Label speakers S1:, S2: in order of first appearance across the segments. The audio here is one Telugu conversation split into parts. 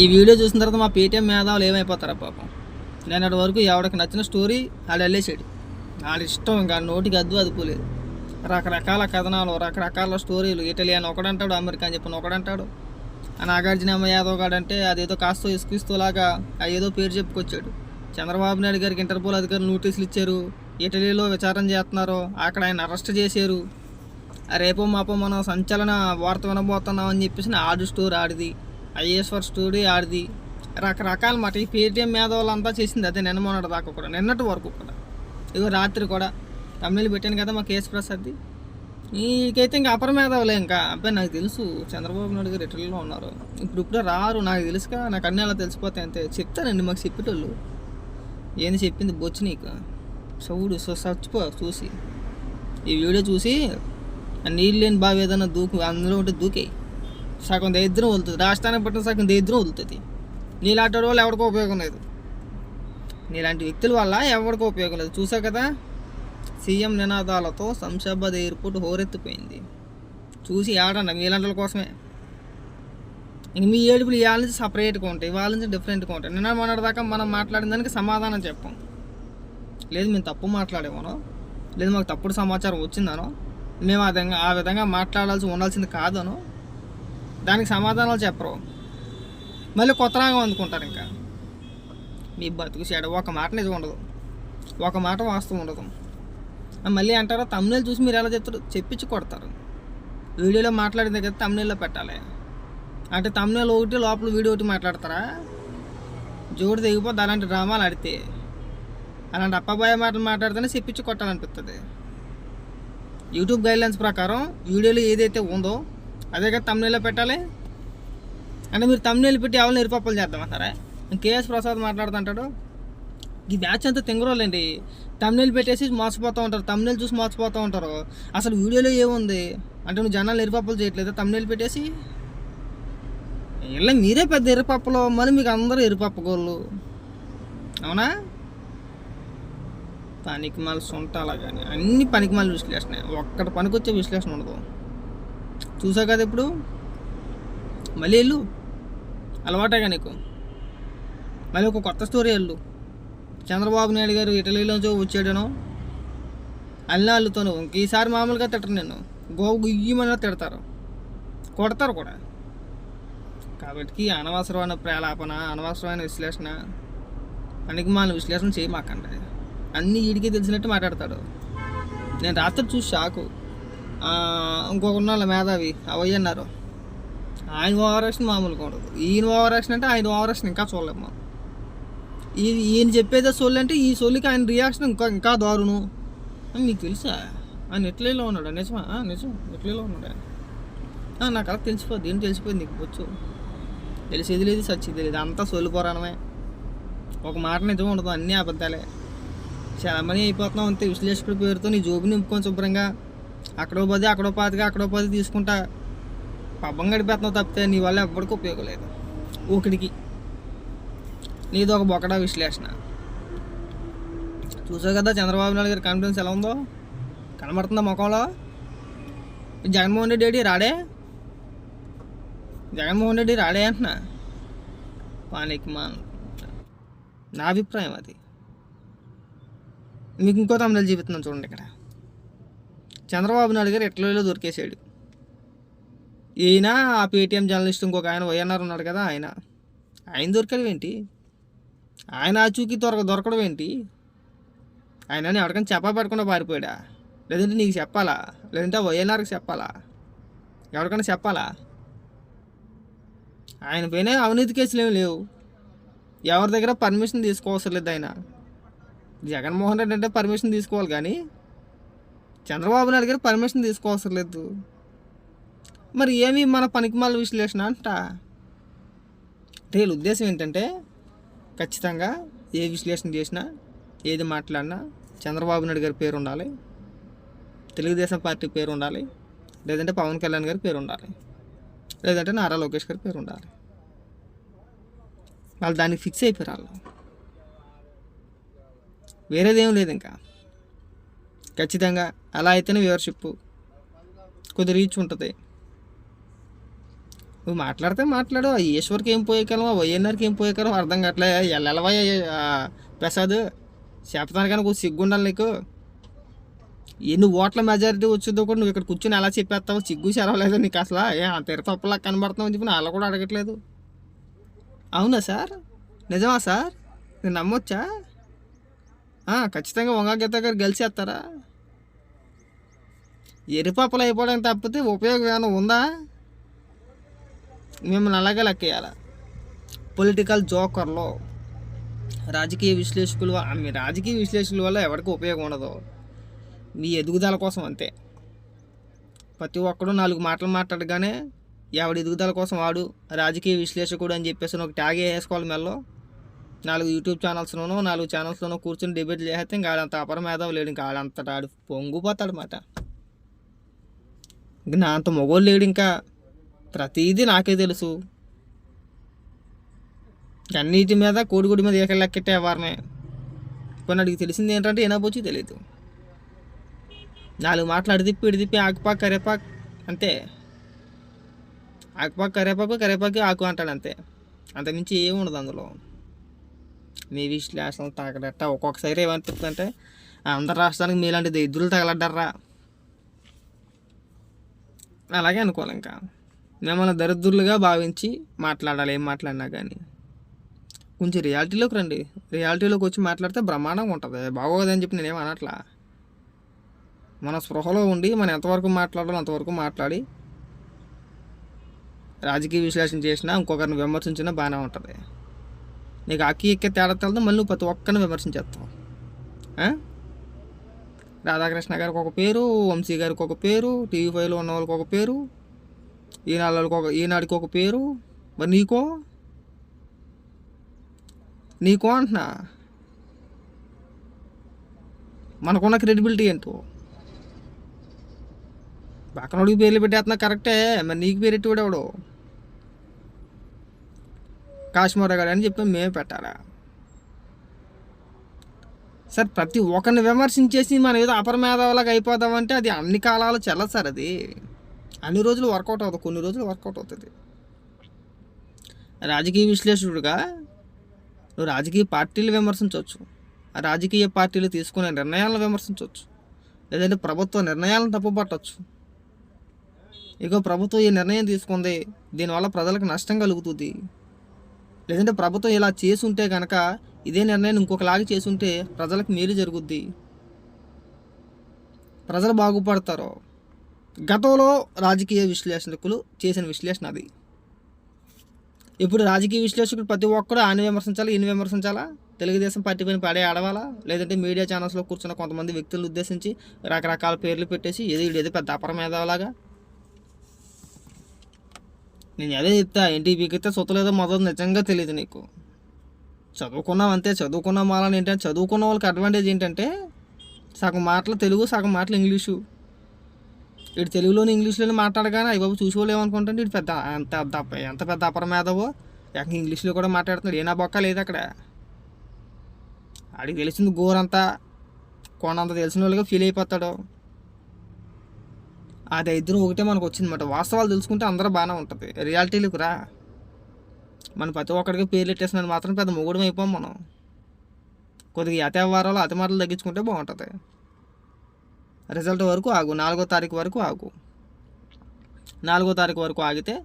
S1: ఈ వీడియో చూసిన తర్వాత మా పేటీఎం మేధావులు ఏమైపోతారా పాపం? నేను అటు వరకు ఎవడికి నచ్చిన స్టోరీ ఆడు వెళ్ళేసాడు. ఆడి ఇష్టం ఇంకా నోటికి అద్దు అదుపులేదు. రకరకాల కథనాలు రకరకాల స్టోరీలు. ఇటలీ అని ఒకడంటాడు అమెరికా అని చెప్పిన ఒకడంటాడు. ఆ నాగార్జున యాదవ్ గాడంటే అంటే అదేదో కాస్తో ఇసుకిస్తూలాగా ఆ ఏదో పేరు చెప్పుకొచ్చాడు. చంద్రబాబు నాయుడు గారికి ఇంటర్పోల్ అధికారులు నోటీసులు ఇచ్చారు. ఇటలీలో విచారణ చేస్తున్నారు అక్కడ ఆయన అరెస్ట్ చేశారు. రేపు మాపో మనం సంచలన వార్త వినబోతున్నాం అని చెప్పేసి ఆడు స్టోర్ ఆడిది. ఐఎస్వర్ స్టోరీ ఆడిది. రకరకాల మాట. ఈ పేటీఎం వాళ్ళంతా చేసింది అదే నిన్న మొన్నటి దాకా కూడా. నిన్నటి వరకు కూడా. ఇగో రాత్రి కూడా. తమిళ పెట్టాను కదా మా కేసు ప్రసాద్ది నీకైతే ఇంకా అపర మేధావులే ఇంకా. అబ్బాయి నాకు తెలుసు చంద్రబాబు నాయుడు గారు ఇటలీలో ఉన్నారు. ఇప్పుడు ఇప్పుడే రారు. నాకు తెలుసుగా నాకు అన్నీ అలా తెలిసిపోతాయి అంతే. చెప్తానండి మాకు చెప్పేటోళ్ళు. ఏంది చెప్పింది బొచ్చు నీకు? చవుడు సో చచ్చిపో చూసి. ఈ వీడియో చూసి నీళ్ళు లేని బావి ఏదైనా దూకు అందులో ఉంటే దూకేయి సగం దరిద్రం వదులుతుంది. రాష్ట్రానికి పట్టిన సగం దరిద్రం వదులుతుంది. నీలాంటి వాళ్ళు ఎవరికో ఉపయోగం లేదు. నీలాంటి వ్యక్తుల వల్ల ఎవరికో ఉపయోగం లేదు. చూసా కదా? సీఎం నినాదాలతో శంషాబాద్ ఎయిర్పోర్ట్ హోరెత్తిపోయింది. చూసి ఏడన్నా మీలాంటి కోసమే. ఇంక మీ ఏడుపులు ఇవాళ నుంచి సపరేట్గా ఉంటాయి. వాళ్ళ నుంచి డిఫరెంట్గా ఉంటాయి. నిన్న మొన్నటిదాకా మనం మాట్లాడిన దానికి సమాధానం చెప్పాం. లేదు మేము తప్పు మాట్లాడేమనో? లేదు మాకు తప్పుడు సమాచారం వచ్చిందనో? మేము ఆ విధంగా ఆ విధంగా మాట్లాడాల్సి ఉండాల్సింది కాదను. దానికి సమాధానాలు చెప్పరు. మళ్ళీ కొత్త రాగం అందుకుంటారు ఇంకా. మీ బతుకు చెడ ఒక మాట నిజం ఉండదు. ఒక మాట వాస్తవం ఉండదు. మళ్ళీ అంటారా తమ్ముళ్ళు చూసి మీరు ఎలా చెప్తారు? చెప్పించి కొడతారు. వీడియోలో మాట్లాడిన దగ్గర తమ్ముళ్ళలో పెట్టాలి. అంటే తమ్ముళ్ళు ఒకటి లోపల వీడియో ఒకటి మాట్లాడతారా? జోడు తెగిపోద్ది అలాంటి డ్రామాలు ఆడితే. అలాంటి అప్పబాయ మాటలు మాట్లాడితేనే చెప్పించి కొట్టాలనిపిస్తుంది యూట్యూబ్ గైడ్లైన్స్ ప్రకారం వీడియోలో ఏదైతే ఉందో అదే కదా తమిళలో పెట్టాలి. అంటే మీరు తమిళ పెట్టి ఎవరిని నిరుపప్పలు చేద్దామంటారా కేఎస్ ప్రసాద్ మాట్లాడుతుంటాడు. ఈ బ్యాచ్ అంతా తింగరోలేండి తమిళ పెట్టేసి మోసపోతూ ఉంటారు. తమిళ చూసి మోసపోతూ ఉంటారు. అసలు వీడియోలో ఏముంది? అంటే నువ్వు జనాలు ఎరుపప్పలు చేయట్లేదు? తమిళ పెట్టేసి ఇలా మీరే పెద్ద ఎరుపప్పలు మరి మీకు అందరూ ఎరుపప్పగోళ్ళు అవునా? పనికిమాల సొంటాల కానీ అన్ని పనికిమాల విశ్లేషణ. ఒక్కటి పనికొచ్చే విశ్లేషణ ఉండదు. చూసా కదా ఇప్పుడు? మళ్ళీ వెళ్ళు. అలవాటేగా నీకు. మళ్ళీ ఒక కొత్త స్టోరీ వెళ్ళు. చంద్రబాబు నాయుడు గారు ఇటలీలోంచి వచ్చాడనో అల్లాళ్ళతోను ఈసారి మామూలుగా తిట్టరు నేను. గోవు గుయ్యమని తిడతారు. కొడతారు కూడా. కాబట్టి అనవసరమైన ప్రేలాపన అనవసరమైన విశ్లేషణ పనికిమాల విశ్లేషణ చేయమాకండి. అన్నీ వీడికే తెలిసినట్టు మాట్లాడతాడు. నేను రాత్రి చూసి షాకు ఆ, ఇంకొక ఉన్నాళ్ళ మేధావి అవయ్య అన్నారు. ఆయన ఓవరాక్షన్ మామూలుగా ఉండదు. ఈయన ఓవరాక్షన్ అంటే ఆయన ఓవరాక్షన్ ఇంకా చూడలేము మనం. ఈ ఈయన చెప్పేదే సొల్లు అంటే ఈ సోలికి ఆయన రియాక్షన్ ఇంకా ఇంకా దారుణం. అని మీకు తెలుసా? ఆయన ఎట్లలో ఉన్నాడు? నిజమా? నిజం. ఎట్లేలో ఉన్నాడు? ఆయన నాకు అలా తెలిసిపోద్ది. ఏం తెలిసిపోయింది నీకు వచ్చు తెలిసేది లేదు సచ్చేది లేదు. అంతా సొల్లు పురాణమే ఒక మాట నిజం ఉండదు. అన్నీ అబద్ధాలే. చాలా మంది అయిపోతున్నాం అంతే. విశ్లేషకుడి పేరుతో నీ జోబు నింపుకొని శుభ్రంగా అక్కడో పది అక్కడో పాతిగా అక్కడో పది తీసుకుంటా పబ్బం గడిపేస్తున్నావు తప్పితే నీ వల్ల ఎవ్వడికి ఉపయోగం లేదు. ఒకడికి నీది ఒక బొకడా విశ్లేషణ. చూసావు కదా చంద్రబాబు నాయుడు గారి కాన్ఫిడెన్స్ ఎలా ఉందో? కనబడుతుందా ముఖంలో? జగన్మోహన్ రెడ్డి ఏడి రాడే? జగన్మోహన్ రెడ్డి రాడే అంటున్నా. పానికి మా నా అభిప్రాయం అది. మీకు ఇంకో తమిళ జీవితం చూడండి ఇక్కడ. చంద్రబాబు నాయుడు గారు ఎట్లలో దొరికేసాడు ఈయన ఆ పేటీఎం జర్నలిస్ట్ ఇంకొక ఆయన వైఎన్ఆర్ ఉన్నాడు కదా ఆయన. ఆయన దొరకడం ఏంటి? ఆయన ఆచూకీ దొరక దొరకడం ఏంటి? ఆయన ఎవరికైనా చెప్పా పారిపోయాడా? లేదంటే నీకు చెప్పాలా? లేదంటే వైఎన్ఆర్కి చెప్పాలా? ఎవరికైనా చెప్పాలా? ఆయన పైన అవినీతి కేసులు ఏమి లేవు. ఎవరి దగ్గర పర్మిషన్ తీసుకోవసరం లేదు ఆయన. జగన్మోహన్ రెడ్డి అంటే పర్మిషన్ తీసుకోవాలి కానీ చంద్రబాబు నాయుడు గారు పర్మిషన్ తీసుకోవసరం లేదు. మరి ఏమి మన పనికిమాల విశ్లేషణ అంట? అంటే వీళ్ళ ఉద్దేశం ఏంటంటే ఖచ్చితంగా ఏ విశ్లేషణ చేసినా ఏది మాట్లాడినా చంద్రబాబు నాయుడు గారి పేరు ఉండాలి. తెలుగుదేశం పార్టీ పేరు ఉండాలి. లేదంటే పవన్ కళ్యాణ్ గారి పేరు ఉండాలి. లేదంటే నారా లోకేష్ గారి పేరు ఉండాలి. వాళ్ళు దానికి ఫిక్స్ అయిపోయారు వాళ్ళు. వేరేదేం లేదు ఇంకా. ఖచ్చితంగా అలా అయితేనే వ్యూవర్షిప్ కొద్ది రీచ్ ఉంటుంది నువ్వు మాట్లాడితే మాట్లాడు. ఈశ్వర్కి ఏం పోయేకాలం వైఎన్ఆర్కి ఏం పోయేకాలం అర్థం కావట్లే. ఎల్లవా ప్రసాద్ చెప్తాను కానీ కొంచెం సిగ్గు ఉండాలి నీకు. ఎన్ని ఓట్ల మెజారిటీ వచ్చిందో కూడా నువ్వు ఇక్కడ కూర్చొని ఎలా చెప్పేస్తావు సిగ్గు సెలవలేదు నీకు అసలు. ఏ అంత ఎర కనబడుతున్నావు అని చెప్పి నేను వాళ్ళు కూడా అడగట్లేదు. అవునా సార్? నిజమా సార్? నేను నమ్మొచ్చా? ఖచ్చితంగా వంగా గీత గారు గెలిచేస్తారా? ఎరిపాపలు అయిపోవడానికి తప్పితే ఉపయోగం ఏమైనా ఉందా? మిమ్మల్ని అలాగే లెక్కేయాలి. పొలిటికల్ జోకర్లో రాజకీయ విశ్లేషకులు మీ రాజకీయ విశ్లేషకుల వల్ల ఎవరికి ఉపయోగం ఉండదు. మీ ఎదుగుదల కోసం అంతే. ప్రతి ఒక్కడు నాలుగు మాటలు మాట్లాడగానే ఎవడి ఎదుగుదల కోసం వాడు రాజకీయ విశ్లేషకుడు అని చెప్పేసి ఒక ట్యాగ్ వేసుకోవాలి మెల్లో. నాలుగు యూట్యూబ్ ఛానల్స్లోనో నాలుగు ఛానల్స్లోనో కూర్చొని డిబేట్ చేస్తే ఇంకా ఆడంత అపర మేధావు లేడు. ఇంకా ఆడంతట ఆడు పొంగిపోతాడు మాట. ఇంక నా అంత మొగోళ్ళు లేడు ఇంకా. ప్రతిదీ నాకే తెలుసు. అన్నిటి మీద కోడిగుడి మీద ఏకలు లెక్కెట్టే వారమే కొన్ని అడిగి తెలిసింది ఏంటంటే ఏనాపోచ్చు తెలియదు నాలుగు మాటలు అడిదిప్పి ఇడిదిప్పి ఇడి కరేపాక్ ఆకుపాకు కరేపాకు అంతే. ఆకుపాకు కరేపాకు కరేపాకు ఆకు అంటాడు అంతే. అంతకుమించి ఏమి ఉండదు అందులో? మీ విశ్లేషణలు తాగడట ఒక్కొక్కసారి ఏమనిపిస్తుందంటే ఆంధ్ర రాష్ట్రానికి మీలాంటి దరిద్రులు తగలడ్డారా అలాగే అనుకోవాలి ఇంకా. మిమ్మల్ని దరిద్రులుగా భావించి మాట్లాడాలి ఏం మాట్లాడినా కానీ కొంచెం రియాలిటీలోకి రండి. రియాలిటీలోకి వచ్చి మాట్లాడితే బ్రహ్మాండంగా ఉంటుంది. బాగోదని చెప్పి నేనేం అనట్లా. మన స్పృహలో ఉండి మనం ఎంతవరకు మాట్లాడాలో అంతవరకు మాట్లాడి రాజకీయ విశ్లేషణ చేసినా ఇంకొకరిని విమర్శించినా బాగానే ఉంటుంది. నీకు అక్కి ఎక్కే తేడా తెలదు మళ్ళీ ప్రతి ఒక్కరిని విమర్శించేస్తావు రాధాకృష్ణ గారికి ఒక పేరు వంశీ గారికి ఒక పేరు టీవీ ఫైవ్లో ఉన్న వాళ్ళకి ఒక పేరు ఈనాళ్ళకి ఒక ఈనాడికి ఒక పేరు. మరి నీకో? నీకో అంటున్నా. మనకున్న క్రెడిబిలిటీ ఏంటో? పక్కనోడికి పేర్లు పెట్టేస్తున్నా కరెక్టే. మరి నీకు పేరు వాడు ఎవడు? గారు అని చెప్పి మేమే పెట్టాలా? సార్ ప్రతి ఒక్కరిని విమర్శించేసి మనం ఏదో అపరమేధవలాగా అయిపోదామంటే అది అన్ని కాలాలు చెల్లదు సార్ అది. అన్ని రోజులు వర్కౌట్ అవుతుంది కొన్ని రోజులు వర్కౌట్ అవుతుంది. రాజకీయ విశ్లేషకుడుగా నువ్వు రాజకీయ పార్టీలు విమర్శించవచ్చు. ఆ రాజకీయ పార్టీలు తీసుకునే నిర్ణయాలను విమర్శించవచ్చు. లేదంటే ప్రభుత్వ నిర్ణయాలను తప్పుపట్టవచ్చు. ఇక ప్రభుత్వం ఈ నిర్ణయం తీసుకుంది దీనివల్ల ప్రజలకు నష్టం కలుగుతుంది. లేదంటే ప్రభుత్వం ఇలా చేసుంటే కనుక ఇదే నిర్ణయం ఇంకొకలాగా చేసుంటే ప్రజలకు మేలు జరుగుద్ది. ప్రజలు బాగుపడతారు. గతంలో రాజకీయ విశ్లేషకులు చేసిన విశ్లేషణ అది. ఇప్పుడు రాజకీయ విశ్లేషకులు ప్రతి ఒక్కరు ఆయన విమర్శించాలా ఈయన విమర్శించాలా? తెలుగుదేశం పార్టీ పైన పడే ఆడవాలా లేదంటే మీడియా ఛానల్స్లో కూర్చున్న కొంతమంది వ్యక్తులను ఉద్దేశించి రకరకాల పేర్లు పెట్టేసి ఏదో ఏదో పెద్ద అపరమేధవలాగా నేను అదే చెప్తా ఇంటికి అయితే సొత్తలేదో మొదలు నిజంగా తెలియదు నీకు. చదువుకున్నాం అంతే చదువుకున్న మాలని ఏంటంటే చదువుకున్న వాళ్ళకి అడ్వాంటేజ్ ఏంటంటే సగం మాటలు తెలుగు సగం మాటలు ఇంగ్లీషు. ఇటు తెలుగులోని ఇంగ్లీష్లోనే మాట్లాడగానే అయ్యి బాబు చూసుకోలేము ఇటు పెద్ద ఎంత ఎంత పెద్ద అపరమేధవో. ఏకంగా ఇంగ్లీష్లో కూడా మాట్లాడుతున్నాడు ఏనా బొక్క లేదు అక్కడ. ఆడికి తెలిసింది గోరంతా కొండంత తెలిసిన వాళ్ళుగా ఫీల్ అయిపోతాడు. అది ఇద్దరు ఒకటే మనకు వచ్చిందన్నమాట. వాస్తవాలు తెలుసుకుంటే అందరూ బాగానే ఉంటుంది. రియాలిటీలకు రా. మన ప్రతి ఒక్కడికి పేర్లు పెట్టేసినది మాత్రం పెద్ద మొగుడు అయిపోం మనం. కొద్దిగా అతి వారాలు అతి మాటలు తగ్గించుకుంటే బాగుంటుంది. రిజల్ట్ వరకు ఆగు. నాలుగో తారీఖు వరకు ఆగు. నాలుగో తారీఖు వరకు ఆగితే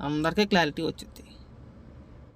S1: అందరికీ క్లారిటీ వచ్చింది